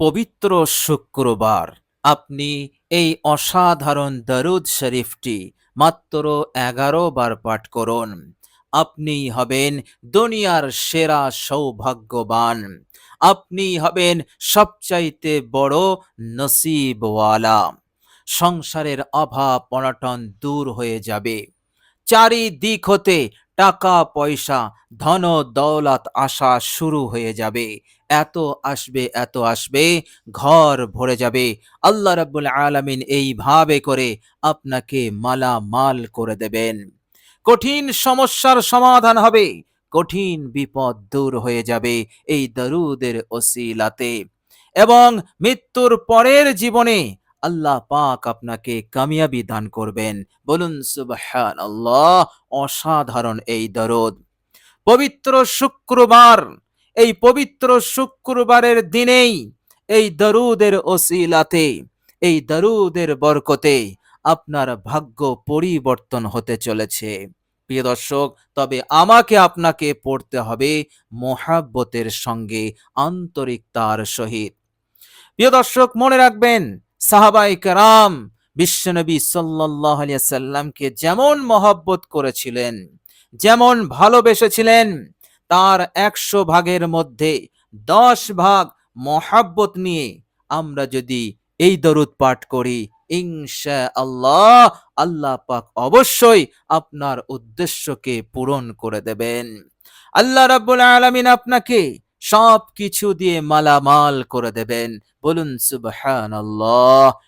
পবিত্র শুক্রবার। আপনি এই অসাধারণ দরুদ শরীফটি মাত্র এগারো বার পাঠ করুন। আপনি হবেন দুনিয়ার সেরা সৌভাগ্যবান। আপনি হবেন সবচাইতে বড় নসিবওয়ালা। সংসারের অভাব অনটন দূর হয়ে যাবে। চারিদিক হতে টাকা পয়সা ধন দৌলত আসা শুরু হয়ে যাবে। এত আসবে এত আসবে, ঘর ভরে যাবে। আল্লাহ রাব্বুল আলামিন এইভাবে করে আপনাকে মালামাল করে দেবেন। কঠিন সমস্যার সমাধান হবে, কঠিন বিপদ দূর হয়ে যাবে এই দরুদের ওসিলাতে। এবং মৃত্যুর পরের জীবনে আল্লাহ পাক আপনাকে কামিয়াবি দান করবেন। বলুন সুবহান আল্লাহ অসাধারণ এই দরদ। পবিত্র শুক্রবার এই পবিত্র শুক্রবারের দিনেই, এই দরুদের ওসিলাতে, এই দরুদের বরকতে আপনার ভাগ্য পরিবর্তন হতে চলেছে। প্রিয় দর্শক, তবে আমাকে আপনাকে পড়তে হবে মোহাব্বতের সঙ্গে আন্তরিকতার সহিত। প্রিয় দর্শক, মনে রাখবেন সাহাবাই কারাম বিশ্বনবী সাল্লাহ সাল্লামকে যেমন মহব্বত করেছিলেন, যেমন ভালোবেসেছিলেন তার একশো ভাগের মধ্যে দশ ভাগ মহাব্বত নিয়ে আমরা যদি এই দরুদ পাঠ করি ইনশা আল্লাহ আল্লাহ পাক অবশ্যই আপনার উদ্দেশ্যকে পূরণ করে দেবেন। আল্লাহ রাব্বুল আলামিন আপনাকে সব কিছু দিয়ে মালামাল করে দেবেন। বলুন সুবহান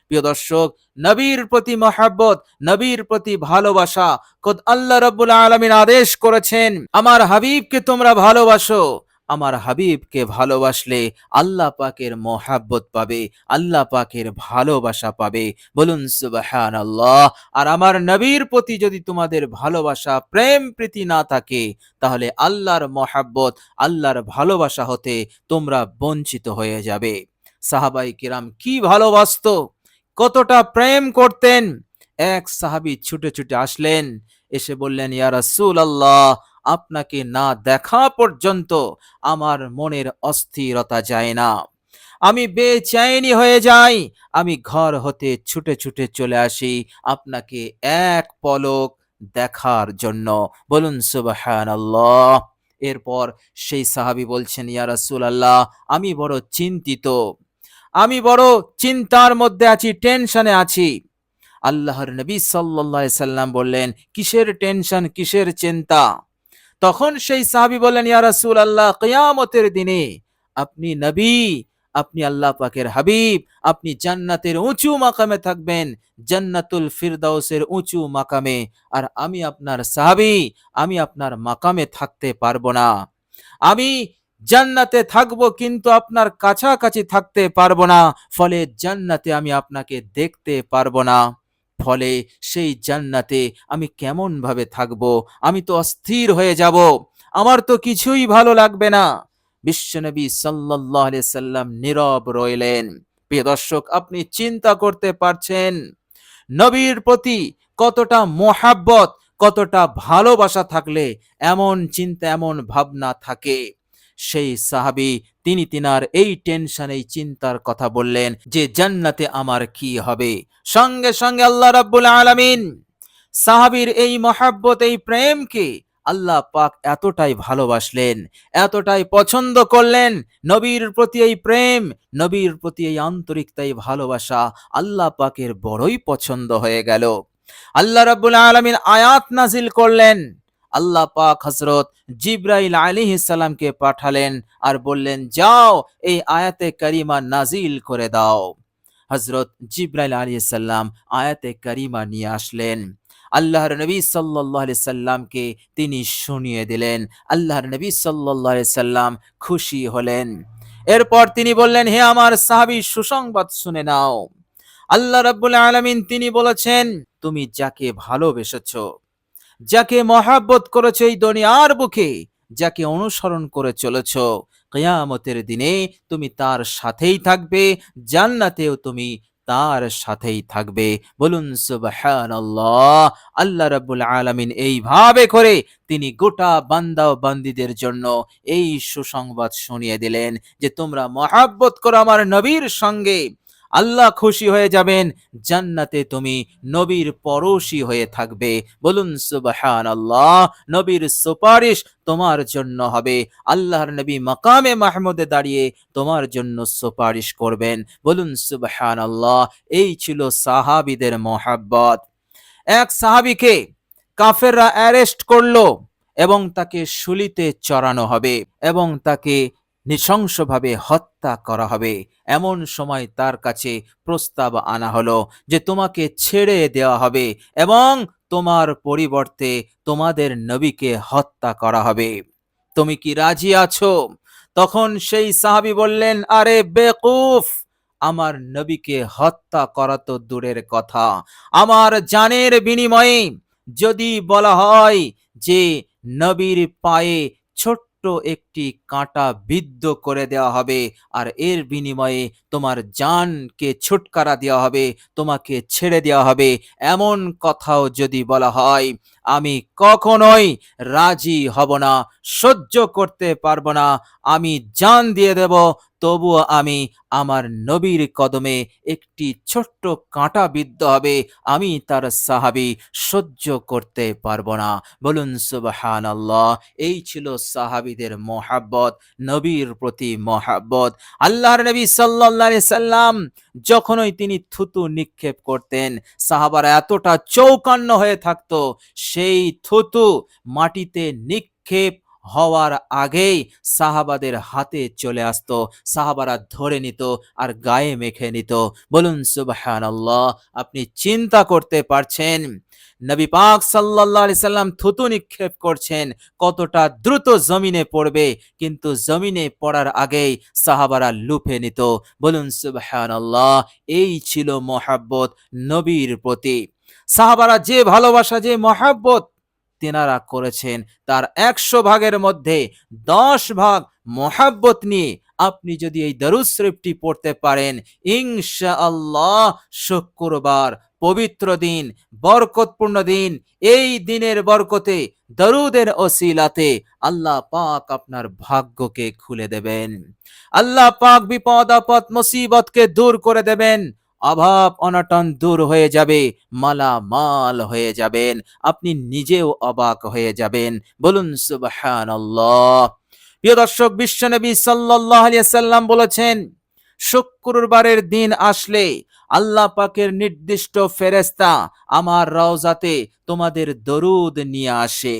প্রিয় দর্শক, নবীর প্রতি মহাব্বত, নবীর প্রতি ভালোবাসা, খোদ আল্লাহ রব্বুল আলমিন আদেশ করেছেন, আমার হাবিবকে তোমরা ভালোবাসো। আমার হাবিবকে ভালোবাসলে আল্লাহ পাকের মহাব্বত পাবে, আল্লাহ পাকের ভালোবাসা পাবে। বলুন সুবহান আল্লাহ আর আমার নবীর প্রতি যদি তোমাদের ভালোবাসা, প্রেম প্রীতি না থাকে, তাহলে আল্লাহর মহাব্বত, আল্লাহর ভালোবাসা হতে তোমরা বঞ্চিত হয়ে যাবে। সাহাবাই কিরাম কি ভালোবাসত? কতটা প্রেম করতেন। এক সাহাবি ছুটে ছুটে আসলেন, এসে বললেন, ইয়া আল্লাহ আপনাকে না দেখা পর্যন্ত আমার মনের অস্থিরতা যায় না। আমি বেচাইনি হয়ে যাই, আমি ঘর হতে ছুটে ছুটে চলে আসি আপনাকে এক পলক দেখার জন্য। বলুন সুবহান আল্লাহ এরপর সেই সাহাবি বলছেন, ইয়া রাসূল আল্লাহ আমি বড় চিন্তিত। আমি বড় চিন্তার মধ্যে আছি, টেনশনে আছি। আল্লাহর নবী আলাইহি সাল্লাম বললেন, কিসের টেনশন, কিসের চিন্তা? তখন সেই সাহাবি বললেন, ইয়া রাসূল আল্লাহ কিয়ামতের দিনে আপনি নবী, আপনি আল্লাহ পাকের হাবিব, আপনি জান্নাতের উঁচু মাকামে থাকবেন, জান্নাতুল ফিরদাউসের উঁচু মাকামে। আর আমি আপনার সাহাবি, আমি আপনার মাকামে থাকতে পারব না। আমি জান্নাতে থাকব, কিন্তু আপনার কাছাকাছি থাকতে পারব না, ফলে জান্নাতে আমি আপনাকে দেখতে পারব না। ফলে সেই জান্নাতে আমি কেমন ভাবে থাকব? আমি তো অস্থির হয়ে যাব। আমার তো কিছুই ভালো লাগবে না। বিশ্বনবী আলাইহি সাল্লাম নীরব রইলেন। প্রিয় দর্শক, আপনি চিন্তা করতে পারছেন, নবীর প্রতি কতটা মোহাব্বত, কতটা ভালোবাসা থাকলে এমন চিন্তা, এমন ভাবনা থাকে? সেই সাহাবি তিনি তিনার এই টেনশন এই চিন্তার কথা বললেন যে জান্নাতে আমার কি হবে। সঙ্গে সঙ্গে আল্লাহ রাব্বুল আলামিন সাহাবির এই মহাব্বত, এই প্রেমকে আল্লাহ পাক এতটাই ভালোবাসলেন, এতটাই পছন্দ করলেন। নবীর প্রতি এই প্রেম, নবীর প্রতি এই আন্তরিকতা এই ভালোবাসা আল্লাহ পাকের বড়ই পছন্দ হয়ে গেল। আল্লাহ রাব্বুল আলামিন আয়াত নাজিল করলেন। আল্লাহ পাক হজরত জিব্রাইল আলী সালামকে পাঠালেন আর বললেন, যাও, এই আয়াতে করিমা নাজিল করে দাও। হজরত জিব্রাইল আলী সাল্লাম আয়াতে করিমা নিয়ে আসলেন। আল্লাহর নবী সাল্লাহ সাল্লামকে তিনি শুনিয়ে দিলেন। আল্লাহর নবী সাল্লাহ সাল্লাম খুশি হলেন। এরপর তিনি বললেন, হে আমার সাহাবি, সুসংবাদ শুনে নাও। আল্লাহ রাব্বুল আলামিন তিনি বলেছেন, তুমি যাকে ভালোবেসেছো যাকে মহাব্বত করেছ এই দুনিয়ার বুকে, যাকে অনুসরণ করে চলেছ, কিয়ামতের দিনে তুমি তার সাথেই থাকবে, জান্নাতেও তুমি তার সাথেই থাকবে। বলুন সুবহানাল্লাহ, আল্লাহ রাব্বুল আলামিন এইভাবে করে তিনি গোটা বান্দা ও বান্দিদের জন্য এই সুসংবাদ শুনিয়ে দিলেন যে তোমরা মহাব্বত করো আমার নবীর সঙ্গে। আল্লাহ খুশি হয়ে যাবেন, জান্নাতে তুমি নবীর পরশি হয়ে থাকবে। বলুন সুবহান আল্লাহ নবীর সুপারিশ তোমার জন্য হবে। আল্লাহর নবী মাকামে মাহমুদে দাঁড়িয়ে তোমার জন্য সুপারিশ করবেন। বলুন সুবহান আল্লাহ এই ছিল সাহাবিদের মহাব্বত। এক সাহাবিকে কাফেররা অ্যারেস্ট করল এবং তাকে শুলিতে চড়ানো হবে এবং তাকে নৃশংসভাবে হত্যা করা হবে। এমন সময় তার কাছে প্রস্তাব আনা হলো যে তোমাকে ছেড়ে দেওয়া হবে এবং তোমার পরিবর্তে তোমাদের নবীকে হত্যা করা হবে। তুমি কি রাজি আছো? তখন সেই সাহাবি বললেন, আরে বেকুফ! আমার নবীকে হত্যা করা তো দূরের কথা। আমার জানের বিনিময়ে যদি বলা হয় যে নবীর পায়ে ছোট্ট একটি কাঁটা বিদ্ধ করে দেওয়া হবে আর এর বিনিময়ে তোমার জানকে ছুটকারা দেওয়া হবে, তোমাকে ছেড়ে দেওয়া হবে। এমন কথাও যদি বলা হয় আমি কখনোই রাজি হব না, সহ্য করতে পারব না, আমি জান দিয়ে দেব, তবুও আমি আমার নবীর কদমে একটি ছোট্ট কাঁটা বিদ্ধ হবে, আমি তার সাহাবি সহ্য করতে পারব না। বলুন সুবহান আল্লাহ এই ছিল সাহাবিদের মহাব্বত, নবীর প্রতি মহাব্বত। আল্লাহর নবী আলাইহি সাল্লাম যখনই তিনি থুতু নিক্ষেপ করতেন সাহাবারা এতটা চৌকান্ন হয়ে থাকতো সেই থুতু মাটিতে নিক্ষেপ হওয়ার আগেই সাহাবাদের হাতে চলে আসতো। সাহাবারা ধরে নিত আর গায়ে মেখে নিত। বলুন সুবহান আপনি চিন্তা করতে পারছেন? নবী পাক আলাইহি সাল্লাম থুতু নিক্ষেপ করছেন। কতটা দ্রুত জমিনে পড়বে, কিন্তু জমিনে পড়ার আগেই সাহাবারা লুফে নিত। বলুন সুবহান এই ছিল মহাব্বত নবীর প্রতি। সাহাবারা যে ভালোবাসা, যে মহাব্বত তেনারা করেছেন। তার একশো ভাগের মধ্যে দশ ভাগ মহাব্বত নিয়ে আপনি যদি এই দারুদ শরীফটি পড়তে পারেন ইনশা আল্লাহ শুক্রবার পবিত্র দিন, বরকতপূর্ণ দিন, এই দিনের বরকতে, দরুদের ওসিলাতে আল্লাহ পাক আপনার ভাগ্যকে খুলে দেবেন। আল্লাহ পাক বিপদ আপদ মুসিবতকে দূর করে দেবেন। অভাব অনটন দূর হয়ে যাবে, মালামাল হয়ে যাবেন, আপনি নিজেও অবাক হয়ে যাবেন। বলুন, সুবহানাল্লাহ। প্রিয় দর্শক, বিশ্বনবী আলাইহি সাল্লাম বলেছেন, শুক্রবারের দিন আসলে আল্লাহ পাকের নির্দিষ্ট ফেরেস্তা আমার রওজাতে তোমাদের দরুদ নিয়ে আসে।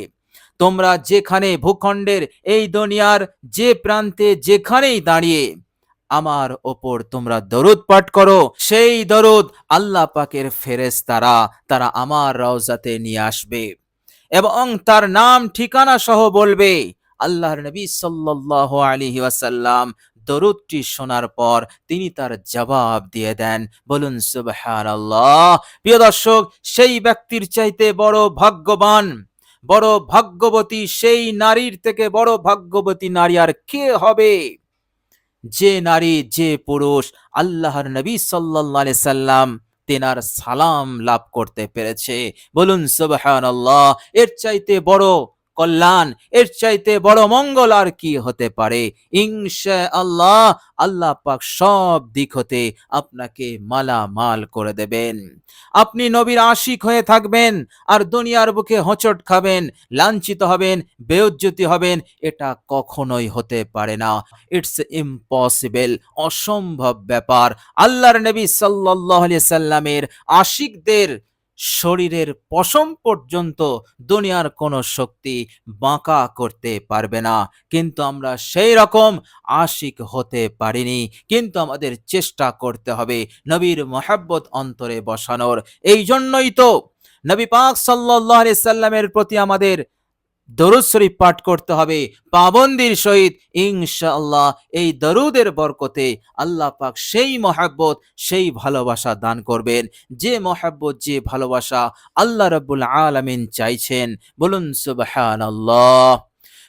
তোমরা যেখানে ভূখণ্ডের এই দুনিয়ার যে প্রান্তে যেখানেই দাঁড়িয়ে আমার ওপর তোমরা দরুদ পাঠ করো। সেই দরুদ আল্লাহ পাকের ফেরেস্তারা তারা তারা আমার রওজাতে নিয়ে আসবে। এবং তার নাম, ঠিকানা সহ বলবে, আল্লাহর নবী সাল্লাল্লাহু আলাইহি ওয়াসাল্লাম দরুদটি শোনার পর তিনি তার জবাব দিয়ে দেন। বলুন, সুবহানাল্লাহ। প্রিয় দর্শক, সেই ব্যক্তির চাইতে বড় ভাগ্যবান, বড় ভাগ্যবতী সেই নারীর থেকে বড় ভাগ্যবতী নারী আর কে হবে? যে নারী, যে পুরুষ আল্লাহর নবী সাল্লাহ সাল্লাম তেনার সালাম লাভ করতে পেরেছে। বলুন সুবাহ এর চাইতে বড় কল্যাণ, এর চাইতে বড় মঙ্গল আর কি হতে পারে? ইনশা আল্লাহ আল্লাহ পাক সব দিক হতে আপনাকে মালামাল করে দেবেন। আপনি নবীর আশিক হয়ে থাকবেন আর দুনিয়ার বুকে হোঁচট খাবেন, লাঞ্ছিত হবেন, বেউজ্জতি হবেন, এটা কখনোই হতে পারে না। ইটস ইম্পসিবল অসম্ভব ব্যাপার। আল্লাহর নবী আলাইহি সাল্লামের আশিকদের শরীরের পশম পর্যন্ত দুনিয়ার কোনো শক্তি বাঁকা করতে পারবে না। কিন্তু আমরা সেই রকম আশিক হতে পারিনি। কিন্তু আমাদের চেষ্টা করতে হবে নবীর মহাব্বত অন্তরে বসানোর। এই জন্যই তো নবী পাক আলাইহি সাল্লামের প্রতি আমাদের দরুদ শরীফ পাঠ করতে হবে। পাবন্দির সহিত ইনশাআল্লাহ এই দরুদের বরকতে আল্লাহ পাক সেই মহাব্বত, সেই ভালোবাসা দান করবেন। যে মহাব্বত, যে ভালোবাসা আল্লাহ রাব্বুল আলামিন চাইছেন। বলুন সুবহানাল্লাহ।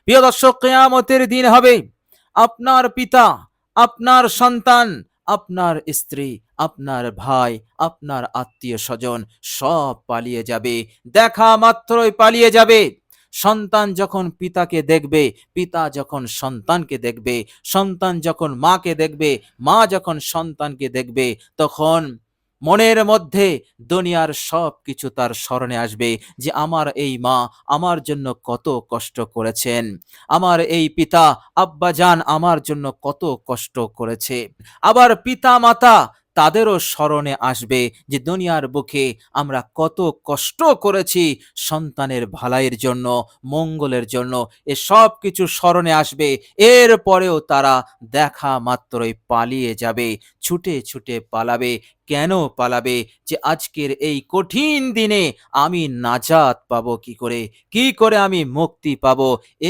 প্রিয় দর্শক, কিয়ামতের দিন হবে। আপনার পিতা, আপনার সন্তান, আপনার স্ত্রী, আপনার ভাই, আপনার আত্মীয় স্বজন সব পালিয়ে যাবে। দেখা মাত্রই পালিয়ে যাবে। সন্তান যখন পিতাকে দেখবে, পিতা যখন সন্তানকে দেখবে, সন্তান যখন মাকে দেখবে, মা যখন সন্তানকে দেখবে, তখন মনের মধ্যে দুনিয়ার সব কিছু তার স্মরণে আসবে যে আমার এই মা আমার জন্য কত কষ্ট করেছেন। আমার এই পিতা আব্বাজান আমার জন্য কত কষ্ট করেছে। আবার পিতা মাতা তাদেরও স্মরণে আসবে যে দুনিয়ার বুকে আমরা কত কষ্ট করেছি সন্তানের ভালাইয়ের জন্য, মঙ্গলের জন্য। এ সব কিছু স্মরণে আসবে। এর পরেও তারা দেখা মাত্রই পালিয়ে যাবে, ছুটে ছুটে পালাবে। কেন পালাবে যে আজকের এই কঠিন দিনে আমি নাজাত পাব কি করে? কি করে আমি মুক্তি পাব?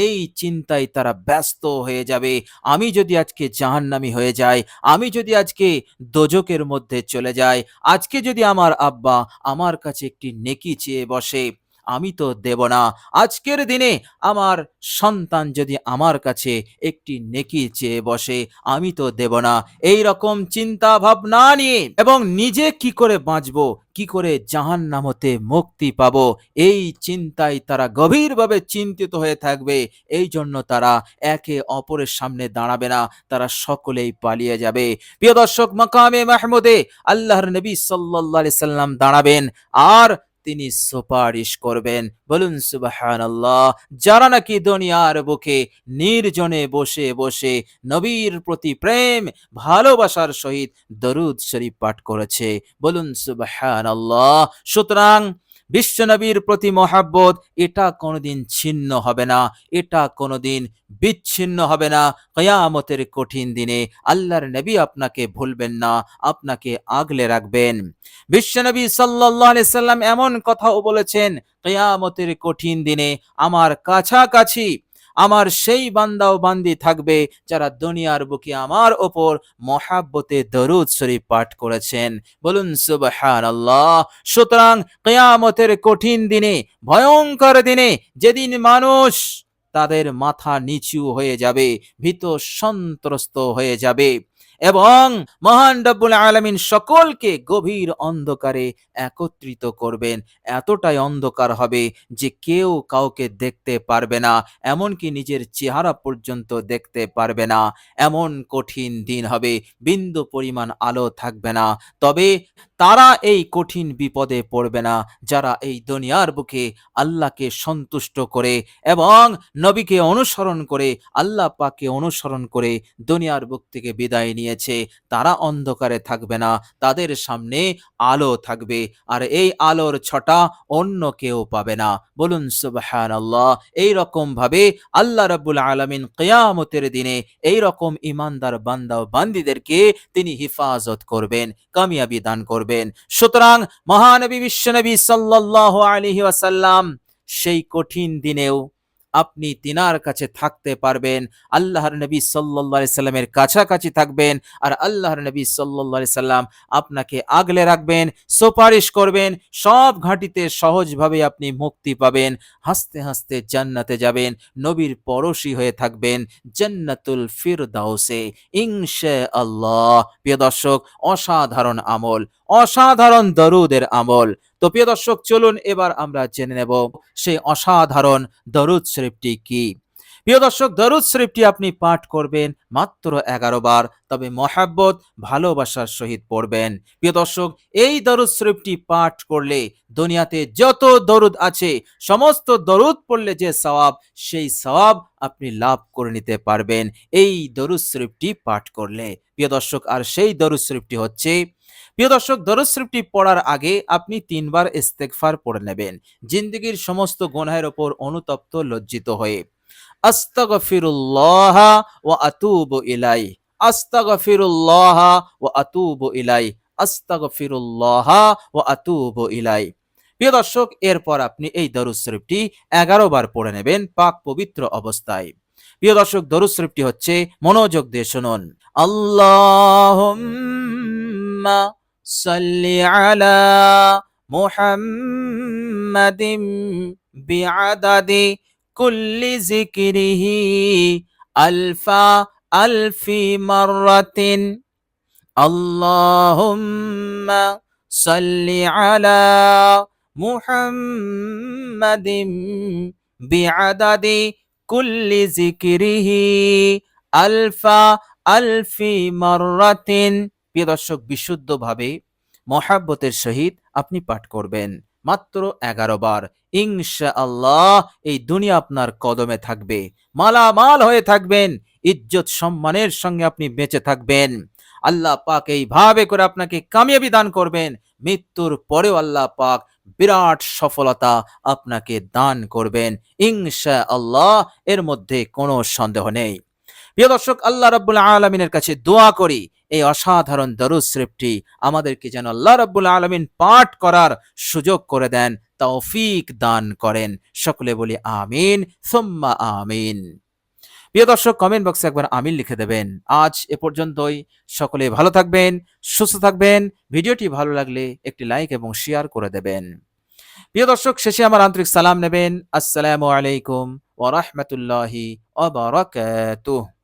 এই চিন্তায় তারা ব্যস্ত হয়ে যাবে। আমি যদি আজকে জাহান্নামি হয়ে যাই, আমি যদি আজকে দোজকের মধ্যে চলে যাই, আজকে যদি আমার আব্বা আমার কাছে একটি নেকি চেয়ে বসে আমি তো দেব না। আজকের দিনে আমার সন্তান যদি আমার কাছে একটি নেকি চেয়ে বসে, আমি তো দেব না। এই রকম চিন্তা ভাবনা নিয়ে এবং নিজে কি করে বাঁচবো, কি করে জাহান নামতে মুক্তি পাব, এই চিন্তায় তারা গভীরভাবে চিন্তিত হয়ে থাকবে। এই জন্য তারা একে অপরের সামনে দাঁড়াবে না, তারা সকলেই পালিয়ে যাবে। প্রিয় দর্শক, মাকামে মাহমুদে আল্লাহর নবী আলাইহি সাল্লাম দাঁড়াবেন। আর তিনি সুপারিশ করবেন। বলুন সুবাহান আল্লাহ যারা নাকি দুনিয়ার বুকে নির্জনে বসে বসে নবীর প্রতি প্রেম, ভালোবাসার সহিত দরুদ শরীফ পাঠ করেছে। বলুন সুবাহান আল্লাহ সুতরাং বিশ্বনবীর প্রতি মহাব্বত, এটা কোনোদিন ছিন্ন হবে না, এটা কোনোদিন বিচ্ছিন্ন হবে না। কয়ামতের কঠিন দিনে আল্লাহর নবী আপনাকে ভুলবেন না, আপনাকে আগলে রাখবেন। বিশ্বনবী সাল্লি সাল্লাম এমন কথাও বলেছেন, কয়ামতের কঠিন দিনে আমার কাছাকাছি আমার সেই বান্দা ও বান্দি থাকবে যারা দুনিয়ার বুকে আমার ওপর মহাব্বতে দরুদ শরীফ পাঠ করেছেন। বলুন সুবহান আল্লাহ সুতরাং কেয়ামতের কঠিন দিনে, ভয়ঙ্কর দিনে, যেদিন মানুষ তাদের মাথা নিচু হয়ে যাবে, ভীত সন্ত্রস্ত হয়ে যাবে। এবং মহান রব্বুল আলমিন সকলকে গভীর অন্ধকারে একত্রিত করবেন। এতটাই অন্ধকার হবে যে কেউ কাউকে দেখতে পারবে না, এমনকি নিজের চেহারা পর্যন্ত দেখতে পারবে না। এমন কঠিন দিন হবে, বিন্দু পরিমাণ আলো থাকবে না। তবে তারা এই কঠিন বিপদে পড়বে না। যারা এই দুনিয়ার বুকে আল্লাহকে সন্তুষ্ট করে এবং নবীকে অনুসরণ করে, আল্লাহ পাকে অনুসরণ করে দুনিয়ার বুক থেকে বিদায় নিয়েছে, তারা অন্ধকারে থাকবে না। তাদের সামনে আলো থাকবে আর এই আলোর ছটা অন্য কেউ পাবে না। বলুন, সুবহানাল্লাহ। এই রকম ভাবে আল্লাহ রাব্বুল আলামিন কিয়ামতের দিনে এই রকম ইমানদার বান্দা বান্দিদেরকে তিনি হিফাজত করবেন, কামিয়াবি দান করবেন। সুতরাং মহানবী বিশ্বনবী সাল্লাল্লাহু আলহি ওয়াসাল্লাম সেই কঠিন দিনেও আপনি তিনার কাছে থাকতে পারবেন। আল্লাহর নবী সাল্লাল্লাহু সাল্লামের কাছাকাছি থাকবেন আর আল্লাহর নবী সাল্লাল্লাহু সাল্লাম আপনাকে আগলে রাখবেন, সুপারিশ করবেন, সব ঘাঁটিতে সহজভাবে আপনি মুক্তি পাবেন, হাসতে হাসতে জান্নাতে যাবেন, নবীর পরশী হয়ে থাকবেন জান্নাতুল ফিরদাউসে। ইনশাআল্লাহ। প্রিয় দর্শক, অসাধারণ আমল, অসাধারণ দরুদের আমল। তো প্রিয় দর্শক, চলুন এবার আমরা জেনে নেব সেই অসাধারণ দরুদ শরীফটি কি। প্রিয় দর্শক, দরুদ শরীফটি আপনি পাঠ করবেন মাত্র এগারো বার, তবে মহাব্বত, ভালোবাসার সহিত পড়বেন। প্রিয় দর্শক, এই দরুদ শরীফটি পাঠ করলে দুনিয়াতে যত দরুদ আছে, সমস্ত দরুদ পড়লে যে সওয়াব, সেই সওয়াব আপনি লাভ করে নিতে পারবেন। এই দরুদ শরীফটি পাঠ করলে। প্রিয় দর্শক, আর সেই দরুদ শরীফটি হচ্ছে প্রিয় দর্শক, দরুদ শরীফটি পড়ার আগে আপনি তিনবার ইস্তেগফার পড়ে নেবেন। জিন্দগির সমস্ত গুনাহের ওপর অনুতপ্ত, লজ্জিত হয়ে। আস্তাগফিরুল্লাহ ওয়া আতুবু ইলাই আস্তাগফিরুল্লাহ ওয়া আতুবু ইলাই আস্তাগফিরুল্লাহ ওয়া আতুবু ইলাই প্রিয় দর্শক, এরপর আপনি এই দরুদ শরীফটি এগারো বার পড়ে নেবেন পাক পবিত্র অবস্থায়। প্রিয় দর্শক, দরুদ শরীফটি হচ্ছে মনোযোগ দিয়ে শুনুন। اللهم صل على محمد بعدد كل ذكره ألف ألف مرة. اللهم صل على محمد بعدد كل ذكره ألف ألف مرة. প্রিয় দর্শক, বিশুদ্ধভাবে মহাব্বতের সহিত আপনি পাঠ করবেন মাত্র এগারো বার। ইনশা আল্লাহ এই দুনিয়া আপনার কদমে থাকবে, মালামাল হয়ে থাকবেন, ইজ্জত সম্মানের সঙ্গে আপনি বেঁচে থাকবেন। আল্লাহ পাক এইভাবে করে আপনাকে কামিয়াবি দান করবেন, মৃত্যুর পরেও আল্লাহ পাক বিরাট সফলতা আপনাকে দান করবেন। ইনশা আল্লাহ এর মধ্যে কোনো সন্দেহ নেই। প্রিয় দর্শক, আল্লাহ রাব্বুল আলমিনের কাছে দোয়া করি, এই অসাধারণ দরুদ শরীফটি আমাদেরকে যেন আল্লাহ রাব্বুল আলমিন পাঠ করার সুযোগ করে দেন, তৌফিক দান করেন। সকলে বলি আমিন, সোম্মা আমিন। প্রিয় দর্শক কমেন্ট বক্সে একবার আমিন লিখে দেবেন। আজ এ পর্যন্তই। সকলে ভালো থাকবেন, সুস্থ থাকবেন। ভিডিওটি ভালো লাগলে একটি লাইক এবং শেয়ার করে দেবেন। প্রিয় দর্শক, শেষে আমার আন্তরিক সালাম নেবেন। আসসালামু আলাইকুম ওয়া রাহমাতুল্লাহি ওয়া বারাকাতুহু।